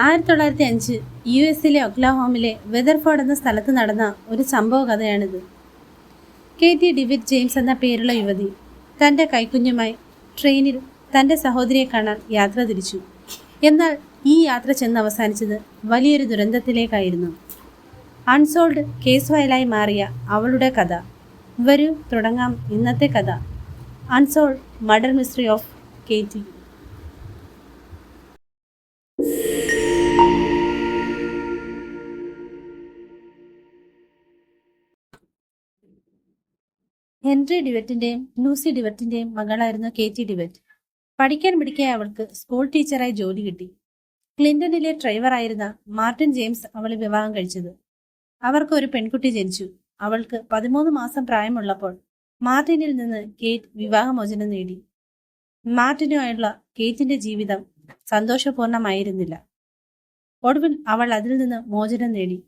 ആയിരത്തി തൊള്ളായിരത്തി അഞ്ച് യു എസിലെ ഒക്ലാഹോമിലെ വെതർഫോർഡ് എന്ന സ്ഥലത്ത് നടന്ന ഒരു സംഭവ കഥയാണിത്. കെ ടി ഡിവിഡ് ജെയിംസ് എന്ന പേരുള്ള യുവതി തന്റെ കൈക്കുഞ്ഞുമായി ട്രെയിനിൽ തന്റെ സഹോദരിയെ കാണാൻ യാത്ര തിരിച്ചു. എന്നാൽ ഈ യാത്ര ചെന്ന് അവസാനിച്ചത് വലിയൊരു ദുരന്തത്തിലേക്കായിരുന്നു. അൺസോൾഡ് കേസ് ഫയലായി മാറിയ അവളുടെ കഥ. വരൂ തുടങ്ങാം ഇന്നത്തെ കഥ. Unsolved murder mystery of K Henry ഡിവറ്റിന്റെയും Lucy ഡിവറ്റിന്റെയും മകളായിരുന്നു കെ ടി ഡിവറ്റ്. പഠിക്കാൻ പിടിക്കെ അവൾക്ക് സ്കൂൾ ടീച്ചറായി ജോലി കിട്ടി. ക്ലിന്റണിലെ ഡ്രൈവറായിരുന്ന മാർട്ടിൻ ജെയിംസ് അവളെ വിവാഹം കഴിച്ചത്. അവർക്ക് ഒരു പെൺകുട്ടി ജനിച്ചു. അവൾക്ക് പതിമൂന്ന് മാസം പ്രായമുള്ളപ്പോൾ മാർട്ടിനിൽ നിന്ന് കേറ്റ് വിവാഹമോചനം നേടി. മാർട്ടിനുമായുള്ള കേറ്റിന്റെ ജീവിതം സന്തോഷപൂർണമായിരുന്നില്ല. ഒടുവിൽ അവൾ അതിൽ നിന്ന് മോചനം നേടി.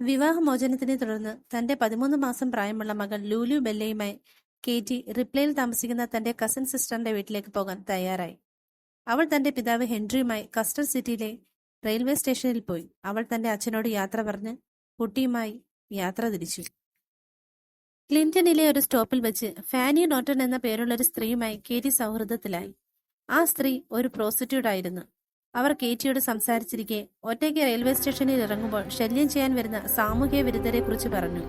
വിവാഹമോചനത്തിനെ തുടർന്ന് തന്റെ പതിമൂന്ന് മാസം പ്രായമുള്ള മകൾ ലൂലു ബെല്ലയുമായി കേറ്റി റിപ്ലയിൽ താമസിക്കുന്ന തന്റെ കസിൻ സിസ്റ്ററിന്റെ വീട്ടിലേക്ക് പോകാൻ തയ്യാറായി. അവൾ തന്റെ പിതാവ് ഹെൻറിയുമായി കസ്റ്റർ സിറ്റിയിലെ റെയിൽവേ സ്റ്റേഷനിൽ പോയി. അവൾ തന്റെ അച്ഛനോട് യാത്ര പറഞ്ഞ് കുട്ടിയുമായി യാത്ര തിരിച്ചു. ക്ലിന്റണിലെ ഒരു സ്റ്റോപ്പിൽ വെച്ച് ഫാനി നോട്ടൺ എന്ന പേരുള്ള ഒരു സ്ത്രീയുമായി കേറ്റി സൗഹൃദത്തിലായി. ആ സ്ത്രീ ഒരു പ്രോസ്റ്റിറ്റ്യൂട്ട് ആയിരുന്നു അവർ കേറ്റിയോട് സംസാരിച്ചിരിക്കെ. ഒറ്റയ്ക്ക് റെയിൽവേ സ്റ്റേഷനിൽ ഇറങ്ങുമ്പോൾ ശല്യം ചെയ്യാൻ വരുന്ന സാമൂഹ്യ വിരുദ്ധരെ കുറിച്ച് പറഞ്ഞു.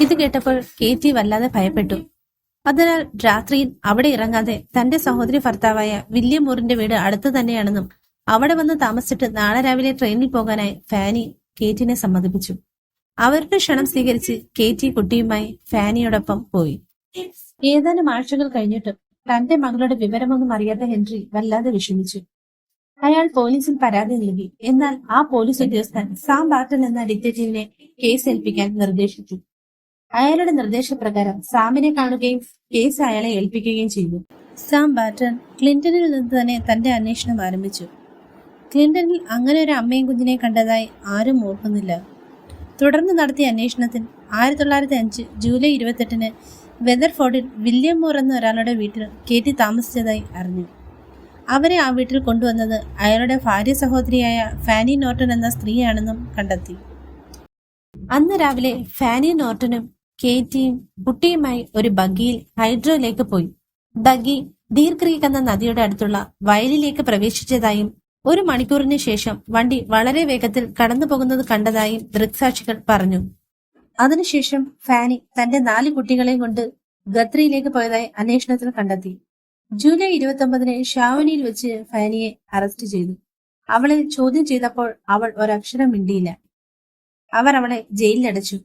ഇത് കേട്ടപ്പോൾ കേറ്റി വല്ലാതെ ഭയപ്പെട്ടു. അതിനാൽ രാത്രിയിൽ അവിടെ ഇറങ്ങാതെ തന്റെ സഹോദരി ഭർത്താവായ വില്യം മൂറിന്റെ വീട് അടുത്ത് തന്നെയാണെന്നും അവിടെ വന്ന് താമസിച്ചിട്ട് നാളെ രാവിലെ ട്രെയിനിൽ പോകാനായി ഫാനി കേറ്റിനെ സമ്മതിപ്പിച്ചു. അവരുടെ ക്ഷണം സ്വീകരിച്ച് കേറ്റി കുട്ടിയുമായി ഫാനിയോടൊപ്പം പോയി. ഏതാനും ആഴ്ചകൾ കഴിഞ്ഞിട്ടും തന്റെ മകളുടെ വിവരമൊന്നും അറിയാത്ത ഹെൻറി വല്ലാതെ വിഷമിച്ചു. അയാൾ പോലീസിൽ പരാതി നൽകി. എന്നാൽ ആ പോലീസ് ഉദ്യോഗസ്ഥൻ സാം ബാർട്ടൻ എന്ന ഡിറ്റക്റ്റീവിനെ കേസ് ഏൽപ്പിക്കാൻ നിർദ്ദേശിച്ചു. അയാളുടെ നിർദ്ദേശപ്രകാരം സാമിനെ കാണുകയും കേസ് അയാളെ ഏൽപ്പിക്കുകയും ചെയ്തു. സാം ബാർട്ടൺ ക്ലിന്റണിൽ നിന്ന് തന്നെ തന്റെ അന്വേഷണം ആരംഭിച്ചു. ക്ലിന്റണിൽ അങ്ങനെ ഒരു അമ്മയും കുഞ്ഞിനെ കണ്ടതായി ആരും ഓർക്കുന്നില്ല. തുടർന്ന് നടത്തിയ അന്വേഷണത്തിൽ ആയിരത്തി തൊള്ളായിരത്തി അഞ്ച് ജൂലൈ ഇരുപത്തെട്ടിന് വെതർഫോർഡിൽ വില്യം മോർ എന്ന ഒരാളുടെ വീട്ടിൽ കേറ്റി താമസിച്ചതായി അറിഞ്ഞു. അവരെ ആ വീട്ടിൽ കൊണ്ടുവന്നത് അയാളുടെ ഭാര്യ സഹോദരിയായ ഫാനി നോർട്ടൺ എന്ന സ്ത്രീയാണെന്നും കണ്ടെത്തി. അന്ന് രാവിലെ ഫാനി നോർട്ടനും കേറ്റിയും കുട്ടിയുമായി ഒരു ബഗ്ഗിയിൽ ഹൈഡ്രോയിലേക്ക് പോയി. ബഗ്ഗി ദീർഘ്രീക് എന്ന നദിയുടെ അടുത്തുള്ള വയലിലേക്ക് പ്രവേശിച്ചതായും ഒരു മണിക്കൂറിന് ശേഷം വണ്ടി വളരെ വേഗത്തിൽ കടന്നു പോകുന്നത് കണ്ടതായും ദൃക്സാക്ഷികൾ പറഞ്ഞു. അതിനുശേഷം ഫാനി തന്റെ നാല് കുട്ടികളെയും കൊണ്ട് ഗത്രിയിലേക്ക് പോയതായി അന്വേഷണത്തിൽ കണ്ടെത്തി. ജൂലൈ ഇരുപത്തി ഒമ്പതിന് ഷാവനിയിൽ വെച്ച് ഫാനിയെ അറസ്റ്റ് ചെയ്തു. അവളെ ചോദ്യം ചെയ്തപ്പോൾ അവൾ ഒരക്ഷരം മിണ്ടിയില്ല. അവർ അവളെ ജയിലിലടച്ചു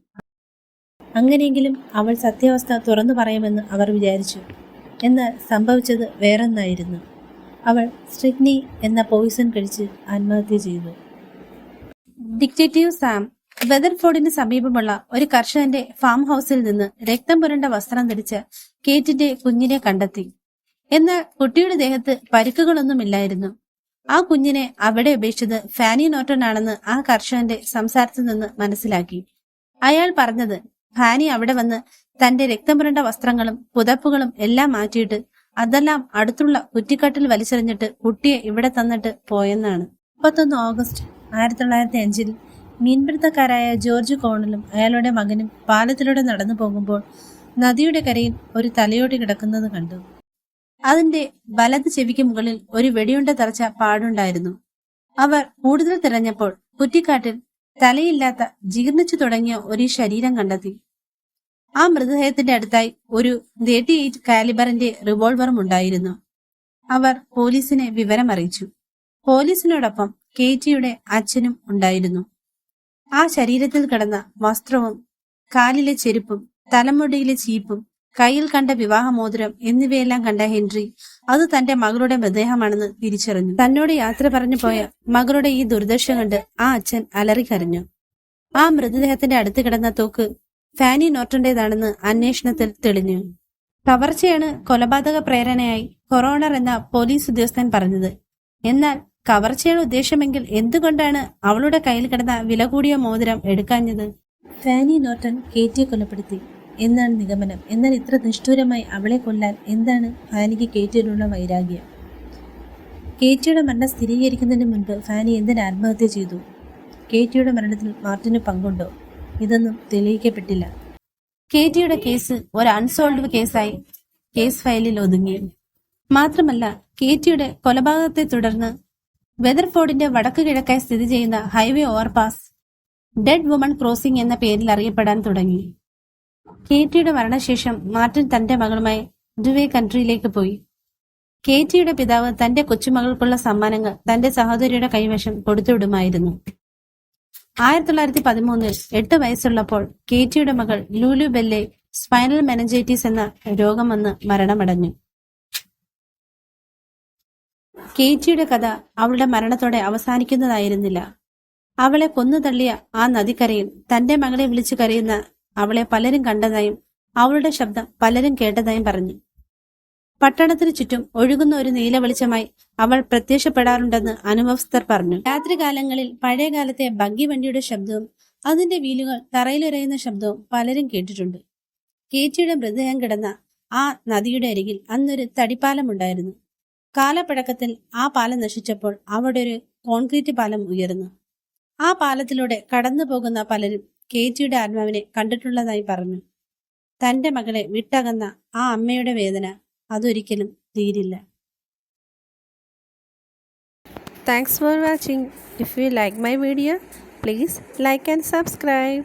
അങ്ങനെയെങ്കിലും അവൾ സത്യാവസ്ഥ തുറന്നു പറയുമെന്ന് അവർ വിചാരിച്ചു. എന്നാൽ സംഭവിച്ചത് വേറൊന്നായിരുന്നു. അവൾ സ്ട്രിഗ്നി എന്ന പോയിസൺ കഴിച്ച് ആത്മഹത്യ ചെയ്തു. ഡിക്റ്റേറ്റീവ് സാം വെതർഫോർഡിന് സമീപമുള്ള ഒരു കർഷകന്റെ ഫാം ഹൗസിൽ നിന്ന് രക്തം പുരണ്ട വസ്ത്രം ധരിച്ച കേറ്റിന്റെ കുഞ്ഞിനെ കണ്ടെത്തി. എന്നാൽ കുട്ടിയുടെ ദേഹത്ത് പരിക്കുകളൊന്നുമില്ലായിരുന്നു ആ കുഞ്ഞിനെ അവിടെ ഉപേക്ഷിച്ചത് ഫാനി നോട്ടൺ ആണെന്ന് ആ കർഷകന്റെ സംസാരത്തിൽ നിന്ന് മനസ്സിലാക്കി. അയാൾ പറഞ്ഞത് ഫാനി അവിടെ വന്ന് തന്റെ രക്തമുരണ്ട വസ്ത്രങ്ങളും പുതപ്പുകളും എല്ലാം മാറ്റിയിട്ട് അതെല്ലാം അടുത്തുള്ള കുറ്റിക്കാട്ടിൽ വലിച്ചെറിഞ്ഞിട്ട് കുട്ടിയെ ഇവിടെ തന്നിട്ട് പോയെന്നാണ്. മുപ്പത്തൊന്ന് ഓഗസ്റ്റ് ആയിരത്തി തൊള്ളായിരത്തി അഞ്ചിൽ മീൻപിടുത്തക്കാരായ ജോർജ് കോണലും അയാളുടെ മകനും പാലത്തിലൂടെ നടന്നു പോകുമ്പോൾ നദിയുടെ കരയിൽ ഒരു തലയോട്ടി കിടക്കുന്നത് കണ്ടു. അതിന്റെ വലത് ചെവിക്ക് മുകളിൽ ഒരു വെടിയുണ്ട തറച്ച പാടുണ്ടായിരുന്നു. അവർ കൂടുതൽ തിരഞ്ഞപ്പോൾ കുറ്റിക്കാട്ടിൽ തലയില്ലാത്ത ജീർണിച്ചു തുടങ്ങിയ ഒരു ശരീരം കണ്ടെത്തി. ആ മൃതദേഹത്തിന്റെ അടുത്തായി ഒരു തേർട്ടി എയ്റ്റ് കാലിബറിന്റെ റിവോൾവറും ഉണ്ടായിരുന്നു. അവർ പോലീസിനെ വിവരം അറിയിച്ചു പോലീസിനോടൊപ്പം കേറ്റിയുടെ അച്ഛനും ഉണ്ടായിരുന്നു. ആ ശരീരത്തിൽ കിടന്ന വസ്ത്രവും കാലിലെ ചെരുപ്പും തലമുടിയിലെ ചീപ്പും കയ്യിൽ കണ്ട വിവാഹമോതിരം എന്നിവയെല്ലാം കണ്ട ഹെൻറി അത് തന്റെ മകളുടെ മൃതദേഹമാണെന്ന് തിരിച്ചറിഞ്ഞു. തന്നോട് യാത്ര പറഞ്ഞു പോയ മകളുടെ ഈ ദുർദശ കണ്ട് ആ അച്ഛൻ അലറിക്കരഞ്ഞു. ആ മൃതദേഹത്തിന്റെ അടുത്ത് കിടന്ന തോക്ക് ഫാനി നോർട്ടന്റേതാണെന്ന് അന്വേഷണത്തിൽ തെളിഞ്ഞു. കവർച്ചയാണ് കൊലപാതക പ്രേരണയായി കൊറോണർ എന്ന പോലീസ് ഉദ്യോഗസ്ഥൻ പറഞ്ഞത്. എന്നാൽ കവർച്ചയാണ് ഉദ്ദേശമെങ്കിൽ എന്തുകൊണ്ടാണ് അവളുടെ കയ്യിൽ കിടന്ന വില കൂടിയ മോതിരം എടുക്കാഞ്ഞത്? ഫാനി നോർട്ടൺ കേറ്റിയെ കൊലപ്പെടുത്തി. എന്നാണ് നിഗമനം? എന്നാൽ ഇത്ര നിഷ്ഠൂരമായി അവളെ കൊല്ലാൻ എന്താണ് ഫാനിക്ക് കേറ്റിയോടുള്ള വൈരാഗ്യം? കേറ്റിയുടെ മരണം സ്ഥിരീകരിക്കുന്നതിന് മുൻപ് ഫാനി എന്തിന് ആത്മഹത്യ ചെയ്തു? കേറ്റിയുടെ മരണത്തിൽ മാർട്ടിന് പങ്കുണ്ടോ? ഇതൊന്നും തെളിയിക്കപ്പെട്ടില്ല. കേറ്റിയുടെ കേസ് ഒരു അൺസോൾവ് കേസായി കേസ് ഫയലിൽ ഒതുങ്ങി. മാത്രമല്ല കേറ്റിയുടെ കൊലപാതകത്തെ തുടർന്ന് വെതർഫോർഡിന്റെ വടക്ക് കിഴക്കായി സ്ഥിതി ചെയ്യുന്ന highway overpass dead woman crossing എന്ന പേരിൽ അറിയപ്പെടാൻ തുടങ്ങി. കേറ്റിയുടെ മരണശേഷം മാർട്ടിൻ തന്റെ മകളുമായി ഡുവേ കൺട്രിയിലേക്ക് പോയി. കേറ്റിയുടെ പിതാവ് തന്റെ കൊച്ചുമകൾക്കുള്ള സമ്മാനങ്ങൾ തന്റെ സഹോദരിയുടെ കൈവശം കൊടുത്തുവിടുമായിരുന്നു. ആയിരത്തി തൊള്ളായിരത്തി പതിമൂന്നിൽ എട്ട് വയസ്സുള്ളപ്പോൾ കേറ്റിയുടെ മകൾ ലൂലു ബെല്ലെ സ്പൈനൽ മെനഞ്ചൈറ്റിസ് എന്ന രോഗം വന്ന് മരണമടഞ്ഞു. കേറ്റിയുടെ കഥ അവളുടെ മരണത്തോടെ അവസാനിക്കുന്നതായിരുന്നില്ല. അവളെ കൊന്നു തള്ളിയ ആ നദിക്കരയിൽ തന്റെ മകളെ വിളിച്ചു കരയുന്ന അവളെ പലരും കണ്ടതായും അവളുടെ ശബ്ദം പലരും കേട്ടതായും പറഞ്ഞു. പട്ടണത്തിന് ചുറ്റും ഒഴുകുന്ന ഒരു നീല വെളിച്ചമായി അവൾ പ്രത്യക്ഷപ്പെടാറുണ്ടെന്ന് അനുഭവസ്ഥർ പറഞ്ഞു. രാത്രികാലങ്ങളിൽ പഴയകാലത്തെ ബഗ്ഗി വണ്ടിയുടെ ശബ്ദവും അതിന്റെ വീലുകൾ തറയിലുരയുന്ന ശബ്ദവും പലരും കേട്ടിട്ടുണ്ട്. കേറ്റിയുടെ മൃതദേഹം കിടന്ന ആ നദിയുടെ അരികിൽ അന്നൊരു തടിപ്പാലമുണ്ടായിരുന്നു. കാലപ്പഴക്കത്തിൽ ആ പാലം നശിച്ചപ്പോൾ അവിടെ ഒരു കോൺക്രീറ്റ് പാലം ഉയർന്നു. ആ പാലത്തിലൂടെ കടന്നു പോകുന്ന പലരും കേജിയുടെ ആത്മാവിനെ കണ്ടിട്ടുള്ളതായി പറഞ്ഞു. തന്റെ മകളെ വിട്ടകന്ന ആ അമ്മയുടെ വേദന അതൊരിക്കലും തീരില്ല. Thanks for watching if you like my video please like and subscribe